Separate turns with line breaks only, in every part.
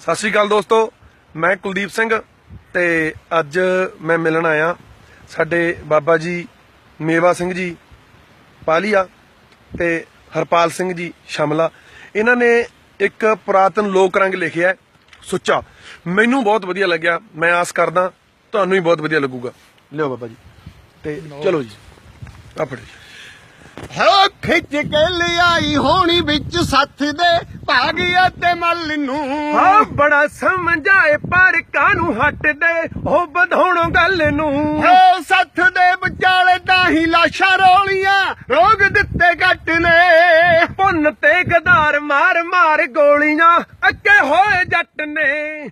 ਸਤਿ ਸ਼੍ਰੀ ਅਕਾਲ ਦੋਸਤੋ ਮੈਂ ਕੁਲਦੀਪ ਸਿੰਘ ਤੇ ਅੱਜ ਮੈਂ ਮਿਲਣ ਆਇਆ ਸਾਡੇ ਬਾਬਾ ਜੀ ਮੇਵਾ ਸਿੰਘ ਜੀ ਪਾਲੀਆ ਤੇ ਹਰਪਾਲ ਸਿੰਘ ਜੀ ਸ਼ਮਲਾ। ਇਹਨਾਂ ਨੇ ਇੱਕ ਪੁਰਾਤਨ ਲੋਕ ਰੰਗ ਲਿਖਿਆ ਸੁੱਚਾ। ਮੈਨੂੰ ਬਹੁਤ ਵਧੀਆ ਲੱਗਿਆ ਮੈਂ ਆਸ ਕਰਦਾ ਤੁਹਾਨੂੰ ਵੀ ਬਹੁਤ ਵਧੀਆ ਲੱਗੂਗਾ। ਲਿਓ ਬਾਬਾ ਜੀ। ਤੇ ਚਲੋ ਜੀ ਆ ਫੜੋ
ਹੋ ਖਿੱਚ ਕੇ ਲਿਆਈ ਹੋਣੀ ਵਿੱਚ ਸੱਥ ਦੇ ਭਾਗਿਆ ਤੇ ਮੱਲ ਨੂੰ।
ਹਾਂ ਬੜਾ ਸਮਝਾਏ ਪਰ ਕਾਨੂੰ ਹਟਦੇ ਉਹ ਵਧਾਉਣੋਂ ਗੱਲ ਨੂੰ।
ਹੋ ਸੱਥ ਦੇ ਵਿਚਾਲੇ ਤਾਂ ਹੀ ਲਾਸ਼ਾਂ ਰੋਲੀਆਂ ਰੋਗ ਦਿੱਤੇ ਘੱਟ ਨੇ।
ਪੁੰਨ ਤੇ ਗਦਾਰ ਮਾਰ ਮਾਰ ਗੋਲੀਆਂ ਅੱਕੇ ਹੋਏ ਜੱਟ ਨੇ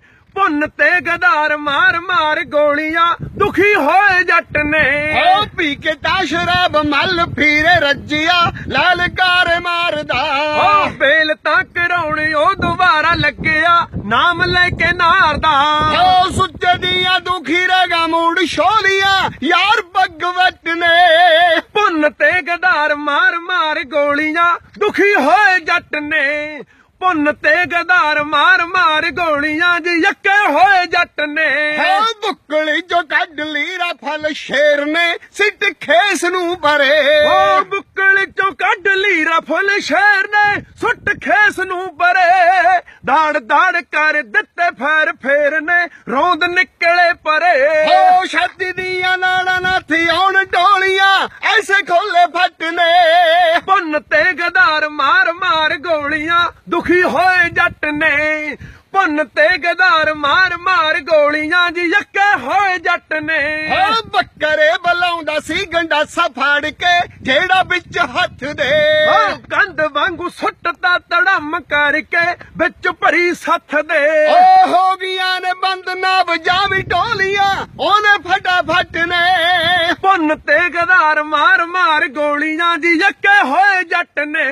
ਪੁੰਨ ਤੇ ਗਦਾਰ ਮਾਰ ਮਾਰ ਗੋਲੀਆਂ ਦੁਖੀ ਹੋਏ ਜੱਟ ਨੇ।
ਹੋ ਪੀ ਕੇ ਤਾਂ ਸ਼ਰਾਬ ਮੱਲ ਫੀਰੇ ਰੱਜਿਆ ਲਾਲਕਾਰ ਮਾਰਦਾ।
ਉਹ ਬੇਲ ਤਾਂ ਕਰਾਉਣ ਉਹ ਦੁਬਾਰਾ ਲੱਗਿਆ ਨਾਮ ਲੈ ਕੇ ਨਾਰਦਾ।
ਹੋ ਸੁੱਚੇ ਦੀਆਂ ਦੁਖੀ ਰਗਾ ਮੂੜ ਛੋਲੀਆਂ ਯਾਰ ਭਗਵਤ ਨੇ।
ਪੁੰਨ ਤੇ ਗਦਾਰ ਮਾਰ ਮਾਰ ਗੋਲੀਆਂ ਦੁਖੀ ਹੋਏ ਜੱਟ ਨੇ। ਪੁੰਨ ਤੇ ਗਦਾਰ ਮਾਰ ਮਾਰ ਗੋਲੀਆਂ ਜੀ ਯੱਕੇ ਹੋਏ ਜੱਟ ਨੇ।
ਹੈ ਬੁੱਕਲੀ ਜੋ ਕੱਢ ਲਈ ਰਫਲ ਸ਼ੇਰ ਨੇ ਸਿੱਟ ਖੇਸ ਨੂੰ ਭਰੇ।
ਉਹ ਬੁੱਕਲ ਚੋਂ ਕੱਢ ਲਈ ਰਫਲ ਸ਼ਹਿਰ ਨੇ ਸੁੱਟ ਖੇਸ ਨੂੰ ਬਰੇ ਦਾੜ ਦਾੜ ਕਰ ਦਿੱਤੇ ਫੇਰ ਫੇਰ ਨੇ ਰੋਂਦ ਨਿਕਲੇ ਪਰੇ।
ਹੋ ਛਾਤੀ ਦੀਆਂ ਨਾੜਾਂ ਨਾ ਥਿਆਉਣ ਡੋਲੀਆਂ ਐਸੇ ਖੋਲੇ ਫੱਟ ਨੇ।
ਪੁੰਨ ਤੇ ਗਦਾਰ ਮਾਰ ਮਾਰ ਗੋਲੀਆਂ ਦੁਖੀ ਹੋਏ ਜੱਟ ਨੇ। ਪੁੰਨ ਤੇ ਗਦਾਰ ਮਾਰ ਮਾਰ ਗੋਲੀਆਂ ਜੀ ਯੱਕੇ ਹੋਏ ਜੱਟ ਨੇ।
ਹੋ ਬੱਕਰੇ ਬਲਾਉਂਦਾ ਸੀ ਗੰਡਾਸਾ ਫਾੜ ਕੇ ਜਿਹੜਾ ਵਿੱਚ ਹੱਥ ਦੇ।
ਉਹ ਕੰਧ ਵਾਂਗੂ ਸੁੱਟਦਾ ਤੜਮ ਕਰਕੇ ਵਿੱਚ ਭਰੀ ਸੱਥ ਦੇ।
ਓ ਹੋ ਗਈਆਂ ਨੇ ਬੰਦ ਨਾ ਵਜਾਵੀ ਟੋਲੀਆਂ ਉਹਨੇ ਫਟਾਫਟ ਨੇ।
ਪੁੰਨ ਤੇ ਗਦਾਰ ਮਾਰ ਮਾਰ ਗੋਲੀਆਂ ਜੀ ਯੱਕੇ ਹੋਏ ਜੱਟ ਨੇ।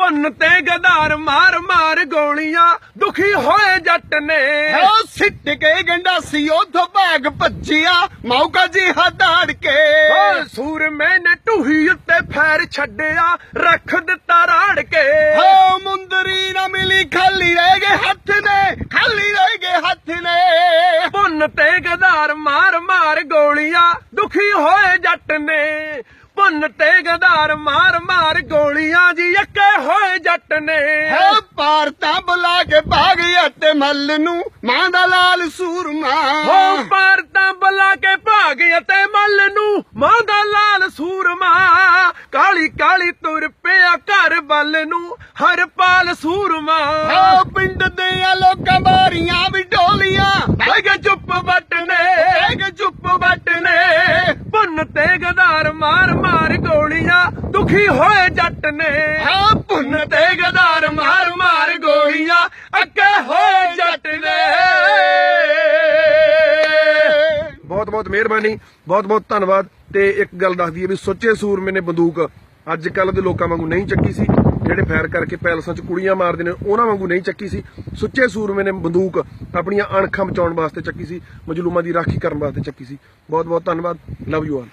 ਭੁੰਨ ਤੇ ਗਦਾਰ ਮਾਰ ਮਾਰ ਗੋਲੀਆਂ ਦੁਖੀ ਹੋਏ ਜੱਟ ਨੇ।
ਸਿੱਟ ਕੇ ਗੰਡਾਸੀ ਉਥੋਂ ਭਾਗ ਭੱਜਿਆ ਮੌਕਾ ਜੀ ਹਦਾੜ ਕੇ।
ਓ ਸੂਰਮੇ ਨੇ ਢੂਹੀ ਉੱਤੇ ਫੈਰ ਛੱਡਿਆ ਰੱਖ ਦਿੱਤਾ ਰਾੜ ਕੇ।
ਹੋ ਮੁੰਦਰੀ ਨਾ ਮਿਲੀ ਖਾਲੀ ਰਹਿ ਗਏ ਹੱਥ ਨੇ ਖਾਲੀ ਰਹਿ ਗਏ ਹੱਥ ਨੇ।
ਪੁੰਨ ਤੇ ਗਦਾਰ ਮਾਰ ਮਾਰ ਗੋਲੀਆਂ ਦੁਖੀ ਹੋਏ ਜੱਟ ਨੇ। ਪੁੰਨ ਤੇ ਗਦਾਰ ਮਾਰ ਮਾਰ ਗੋਲੀਆਂ ਜੀ ਯੱਕੇ ਹੋਏ ਜੱਟ ਨੇ।
ਹੈ ਪਾਰਤਾ ਬੁਲਾ ਕੇ ਭਾਗ ਅਤੇ ਮੱਲ ਨੂੰ ਮਾਂ ਦਾ ਲਾਲ ਸੂਰਮਾ।
ਹੋ ਪਰ ਤਾਂ ਬਲਾ ਕੇ ਭਾਗ ਅਤੇ ਮੱਲ ਨੂੰ ਮਾਂ ਦਾ ਲਾਲ ਸੂਰਮਾ। ਕਾਲੀ ਕਾਲੀ ਤੁਰ ਪਿਆ ਘਰ ਬੱਲ ਨੂੰ ਹਰ ਪਾਲ ਸੂਰਮਾ।
ਹੋ ਪਿੰਡ ਦੇ ਲੋਕਾਂ ਬਾਰੀਆਂ ਵੀ ਡੋਲੀਆਂ।
ਬਹਿ ਗਏ ਚੁੱਪ ਵੱਟ ਨੇ।
ਬਹਿ ਗਏ ਚੁੱਪ ਵੱਟ ਨੇ।
ਪੁੰਨ ਤੇ ਗਦਾਰ ਮਾਰ ਮਾਰ ਗੋਲੀਆਂ ਦੁਖੀ ਹੋਏ ਜੱਟ ਨੇ।
ਹਾਂ ਪੁੰਨ
ਤੇ ਬਹੁਤ ਬਹੁਤ ਮਿਹਰਬਾਨੀ ਬਹੁਤ ਬਹੁਤ ਧੰਨਵਾਦ ਤੇ ਇੱਕ ਗੱਲ ਦੱਸ ਦਈਏ ਵੀ ਸੁੱਚੇ ਸੂਰਮੇ ਨੇ ਬੰਦੂਕ ਅੱਜ ਕੱਲ ਦੇ ਲੋਕਾਂ ਵਾਂਗੂ ਨਹੀਂ ਚੱਕੀ ਸੀ, ਜਿਹੜੇ ਫੈਰ ਕਰਕੇ ਪੈਲਸਾਂ 'ਚ ਕੁੜੀਆਂ ਮਾਰਦੇ ਨੇ, ਉਹਨਾਂ ਵਾਂਗੂ ਨਹੀਂ ਚੱਕੀ ਸੀ। ਸੁੱਚੇ ਸੂਰਮੇ ਨੇ ਬੰਦੂਕ ਆਪਣੀਆਂ ਅਣਖਾਂ ਬਚਾਉਣ ਵਾਸਤੇ ਚੱਕੀ ਸੀ, ਮਜਲੂਮਾਂ ਦੀ ਰਾਖੀ ਕਰਨ ਵਾਸਤੇ ਚੱਕੀ ਸੀ। ਬਹੁਤ ਬਹੁਤ ਧੰਨਵਾਦ ਲਵ ਯੂ ਆਲ